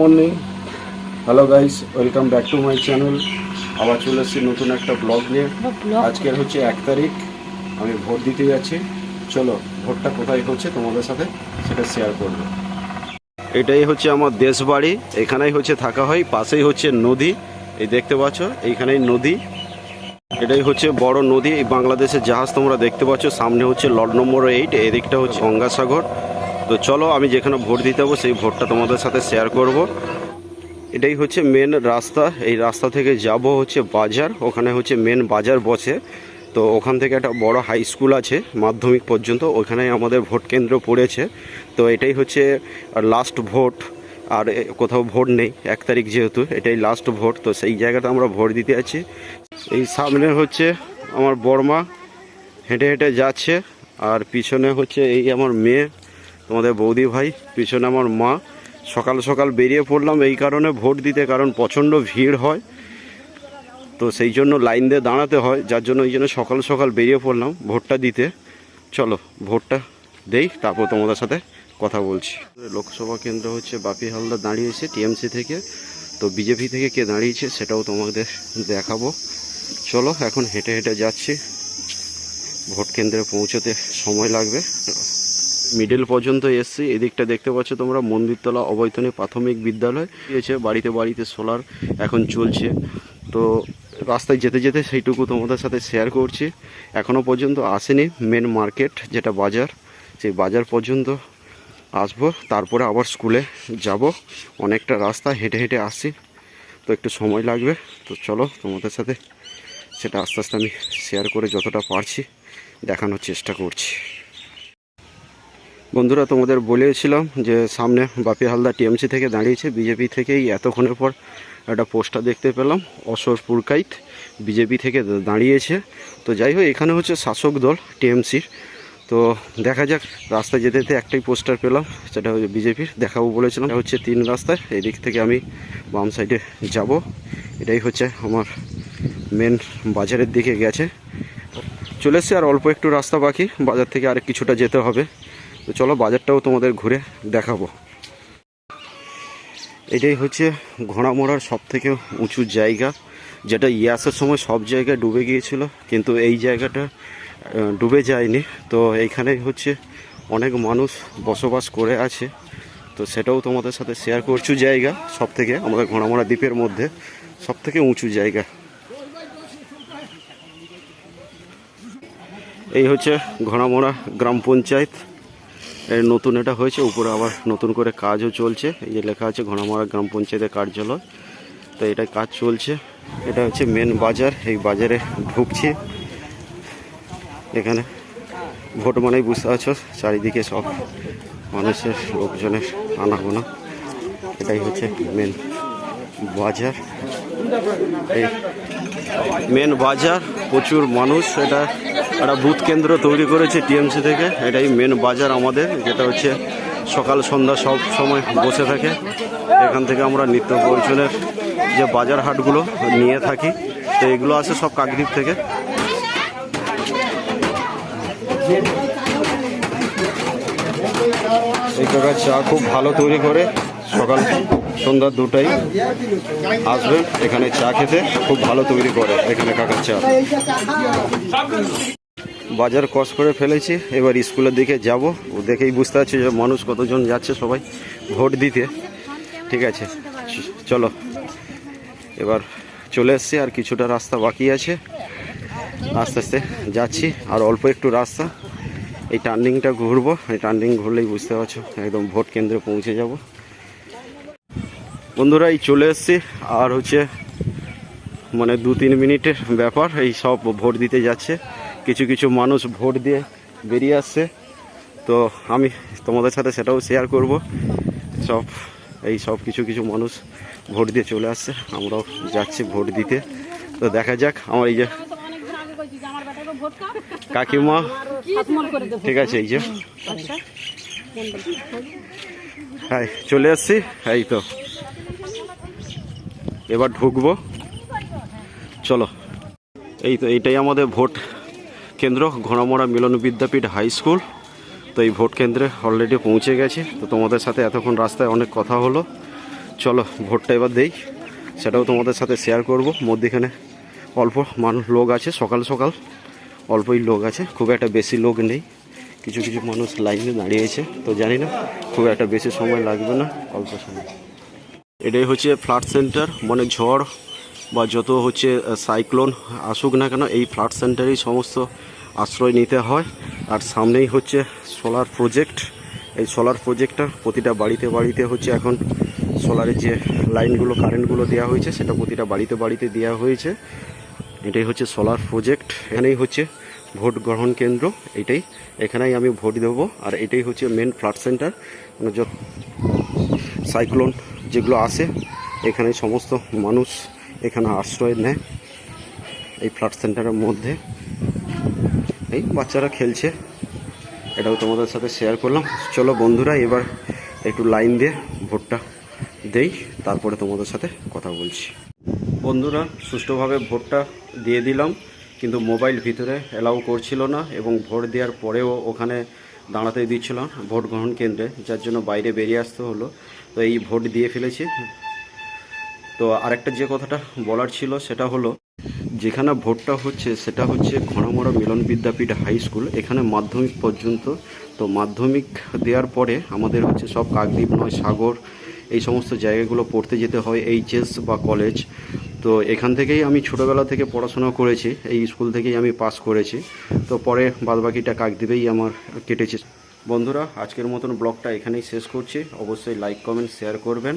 Morning hello guys welcome back to my channel আবার চলে এসেছি নতুন একটা ব্লগ নিয়ে। আজকের হচ্ছে এক তারিখ। আমি ভোট দিতে যাচ্ছি। চলো ভোটটা কোথায় হচ্ছে তোমাদের সাথে সেটা শেয়ার করব। এটাই হচ্ছে আমার দেশ বাড়ি এখানেই হচ্ছে থাকা হয়। পাশেই হচ্ছে নদী। এই দেখতে পাচ্ছ এইখানেই নদী। এটাই হচ্ছে বড় নদী। এই বাংলাদেশের জাহাজ তোমরা দেখতে পাচ্ছ। সামনে হচ্ছে লর্ড নম্বর এইট এদিকটা হচ্ছে গঙ্গাসাগর। তো চলো, আমি যেখানে ভোট দিতে যাব, সেই ভোটটা তোমাদের সাথে শেয়ার করব। এটাই হচ্ছে মেন রাস্তা। এই রাস্তা থেকে যাব হচ্ছে বাজার। ওখানে হচ্ছে মেন বাজার বসে। তো ওখান থেকে একটা বড় হাই স্কুল আছে, মাধ্যমিক পর্যন্ত। ওখানে আমাদের ভোট কেন্দ্র পড়েছে। তো এটাই হচ্ছে লাস্ট ভোট। আর কোথাও ভোট নেই, এক তারিখ যেহেতু, এটাই লাস্ট ভোট। তো সেই জায়গাটা আমরা ভোট দিতে আছি এই সামনে হচ্ছে আমার বড়মা হেঁটে হেঁটে যাচ্ছে। আর পিছনে হচ্ছে এই আমার মেয়ে। তোমাদের বৌদি ভাই, পিছনে আমার মা। সকাল সকাল বেরিয়ে পড়লাম, এই কারণে ভোট দিতে, কারণ প্রচণ্ড ভিড় হয়। তো সেই জন্য লাইন দিয়ে দাঁড়াতে হয়, যার জন্য এই জন্য সকাল সকাল বেরিয়ে পড়লাম ভোটটা দিতে। চলো, ভোটটা দেই, তারপর তোমাদের সাথে কথা বলছি। লোকসভা কেন্দ্র হচ্ছে বাপি হালদার দাঁড়িয়েছে, টিএমসি থেকে। তো বিজেপি থেকে কে দাঁড়িয়েছে সেটাও তোমাদের দেখাবো। চলো, এখন হেঁটে হেঁটে যাচ্ছি। ভোট কেন্দ্রে পৌঁছতে সময় লাগবে। মিডল পর্যন্ত এসছি। এদিকটা দেখতে পাচ্ছ তোমরা, মন্দিরতলা অবৈতনিক প্রাথমিক বিদ্যালয়। দিয়েছে বাড়িতে বাড়িতে সোলার এখন চলছে। তো রাস্তায় যেতে যেতে সেইটুকু তোমাদের সাথে শেয়ার করছি। এখনও পর্যন্ত আসেনি মেন মার্কেট যেটা বাজার। সেই বাজার পর্যন্ত আসব। তারপরে আবার স্কুলে যাব। অনেকটা রাস্তা হেঁটে হেঁটে আসছি। তো একটু সময় লাগবে। তো চলো তোমাদের সাথে সেটা আস্তে আস্তে আমি শেয়ার করে যতটা পারছি দেখানোর চেষ্টা করছি। বন্ধুরা, তোমাদের বলেছিলাম যে সামনে বাপি হালদা টিএমসি থেকে দাঁড়িয়েছে। বিজেপি থেকেই এতক্ষণের পর একটা পোস্টার দেখতে পেলাম, অশোর পুরকাইত। বিজেপি থেকে দাঁড়িয়েছে। তো যাই হোক, এখানে হচ্ছে শাসক দল টিএমসির। তো দেখা যাক, রাস্তায় যেতে যেতে একটাই পোস্টার পেলাম, সেটা হচ্ছে বিজেপির। দেখাবো বলেছিলাম হচ্ছে তিন রাস্তায়। এই দিক থেকে আমি বাম সাইডে যাব। এটাই হচ্ছে আমার মেন বাজারের দিকে গেছে। চলে এসছে, আর অল্প একটু রাস্তা বাকি। বাজার থেকে আর কিছুটা যেতে হবে। তো চলো বাজারটাও তোমাদের ঘুরে দেখাবো। এটাই হচ্ছে ঘোড়ামোড়ার সব থেকে উঁচু জায়গা, যেটা ইয়াসের সময় সব জায়গায় ডুবে গিয়েছিল, কিন্তু এই জায়গাটা ডুবে যায়নি। তো এইখানেই হচ্ছে অনেক মানুষ বসবাস করে আছে। তো সেটাও তোমাদের সাথে শেয়ার করছু জায়গা সব থেকে আমাদের ঘোড়ামোড়া দ্বীপের মধ্যে সব থেকে উঁচু জায়গা। এই হচ্ছে ঘোড়ামোড়া গ্রাম পঞ্চায়েত। নতুন এটা হয়েছে, উপরে আবার নতুন করে কাজও চলছে। এই যে লেখা আছে ঘোড়ামারা গ্রাম পঞ্চায়েতের কার্যালয়। তো এটা কাজ চলছে। এটা হচ্ছে মেন বাজার, এই বাজারে ঢুকছি। এখানে ভোট মানেই বুঝতে পারছ, চারিদিকে সব মানুষের লোকজনের আনাগোনা। এটাই হচ্ছে মেন বাজার। এই মেন বাজার, প্রচুর মানুষ, এটা একটা বুথ কেন্দ্র তৈরি করেছে টিএমসি থেকে। এটাই মেন বাজার আমাদের, যেটা হচ্ছে সকাল, সন্ধ্যা সব সময় বসে থাকে। এখান থেকে আমরা নিত্য প্রয়োজনের যে বাজার হাটগুলো নিয়ে থাকি, তো এগুলো আসে সব কাকদ্বীপ থেকে। এই কাকা চা খুব ভালো তৈরি করে, সকাল, সন্ধ্যা দুটাই আসবেন এখানে চা খেতে খুব ভালো তৈরি করে, এখানে কাকার চা। বাজার ক্রস করে ফেলেছি। এবার স্কুলের দিকে যাব। ও দেখেই বুঝতে পারছি যে মানুষ কতজন যাচ্ছে সবাই ভোট দিতে। ঠিক আছে। চলো। এবার চলে এসছি, আর কিছুটা রাস্তা বাকি আছে। আস্তে আস্তে যাচ্ছি। আর অল্প একটু রাস্তা। এই টার্নিংটা ঘুরবো। এই টার্নিং ঘুরলেই বুঝতে পারছ, একদম ভোট কেন্দ্রে পৌঁছে যাব। বন্ধুরা, এই চলে এসছি। আর হচ্ছে মানে দু তিন মিনিটের ব্যাপার। এই সব ভোট দিতে যাচ্ছে। কিছু কিছু মানুষ ভোট দিয়ে বেরিয়ে আসছে। তো আমি তোমাদের সাথে সেটাও শেয়ার করব। সব, এই সব কিছু কিছু মানুষ ভোট দিয়ে চলে আসছে। আমরাও যাচ্ছি ভোট দিতে। তো দেখা যাক, আমার এই যে কাকিমা, ঠিক আছে, এই যে। হ্যাঁ চলে আসছি। এই তো। এবার ঢুকবো। চলো। এই তো, এইটাই আমাদের ভোট। কেন্দ্র ঘোড়ামোড়া মিলন বিদ্যাপীঠ হাই স্কুল। তো এই ভোট কেন্দ্রে অলরেডি পৌঁছে গেছে। তো তোমাদের সাথে এতক্ষণ রাস্তায় অনেক কথা হলো। চলো ভোটটা এবার দেই। সেটাও তোমাদের সাথে শেয়ার করব। মধ্যেখানে অল্প মানুষ লোক আছে, সকাল সকাল অল্পই লোক আছে। খুব একটা বেশি লোক নেই। কিছু কিছু মানুষ লাইনে দাঁড়িয়েছে। তো জানি না, খুব একটা বেশি সময় লাগবে না, অল্প সময়। এটাই হচ্ছে ফ্লাড সেন্টার মানে ঝড় বা যত হচ্ছে সাইক্লোন আসুক না কেন, এই ফ্লাড সেন্টারেই সমস্ত আশ্রয় নিতে হয়। আর সামনেই হচ্ছে সোলার প্রজেক্ট এই সোলার প্রজেক্টটা প্রতিটা বাড়িতে বাড়িতে হচ্ছে এখন সোলারের যে লাইনগুলো কারেন্টগুলো দেওয়া হয়েছে, সেটা প্রতিটা বাড়িতে বাড়িতে দেওয়া হয়েছে। এটাই হচ্ছে সোলার প্রজেক্ট এখানেই হচ্ছে ভোট গ্রহণ কেন্দ্র, এটাই। এখানেই আমি ভোট দেবো। আর এটাই হচ্ছে মেন ফ্লাড সেন্টার মানে যত সাইক্লোন যেগুলো আসে, এখানে সমস্ত মানুষ এখানে আশ্রয় নেয় এই ফ্লাড সেন্টারের মধ্যে। এই বাচ্চারা খেলছে, এটাও তোমাদের সাথে শেয়ার করলাম। চলো বন্ধুরা, এবার একটু লাইন দিয়ে ভোটটা দেই, তারপরে তোমাদের সাথে কথা বলছি। বন্ধুরা, সুষ্ঠুভাবে ভোটটা দিয়ে দিলাম, কিন্তু মোবাইল ভিতরে অ্যালাউ করছিল না এবং ভোট দেওয়ার পরেও ওখানে দাঁড়াতে দিচ্ছিল ভোট গ্রহণ কেন্দ্রে, যার জন্য বাইরে বেরিয়ে আসতে হলো। তো এই ভোট দিয়ে ফেলেছি। তো আরেকটা যে কথাটা বলার ছিল সেটা হলো, যেখানে ভোটটা হচ্ছে সেটা হচ্ছে ঘনমড়া মিলন বিদ্যাপীঠ হাই স্কুল। এখানে মাধ্যমিক পর্যন্ত, তো মাধ্যমিক দেওয়ার পরে আমাদের হচ্ছে সব কাকদ্বীপ নয়, সাগর, এই সমস্ত জায়গাগুলো পড়তে যেতে হয়, এইচএস বা কলেজ। তো এখান থেকেই আমি ছোটোবেলা থেকে পড়াশোনা করেছি, এই স্কুল থেকেই আমি পাস করেছি। তো পরে বাদবাকিটা কাকদ্বীপেই আমার কেটেছে। বন্ধুরা, আজকের মতন ব্লগটা এখানেই শেষ করছি। অবশ্যই লাইক কমেন্ট শেয়ার করবেন।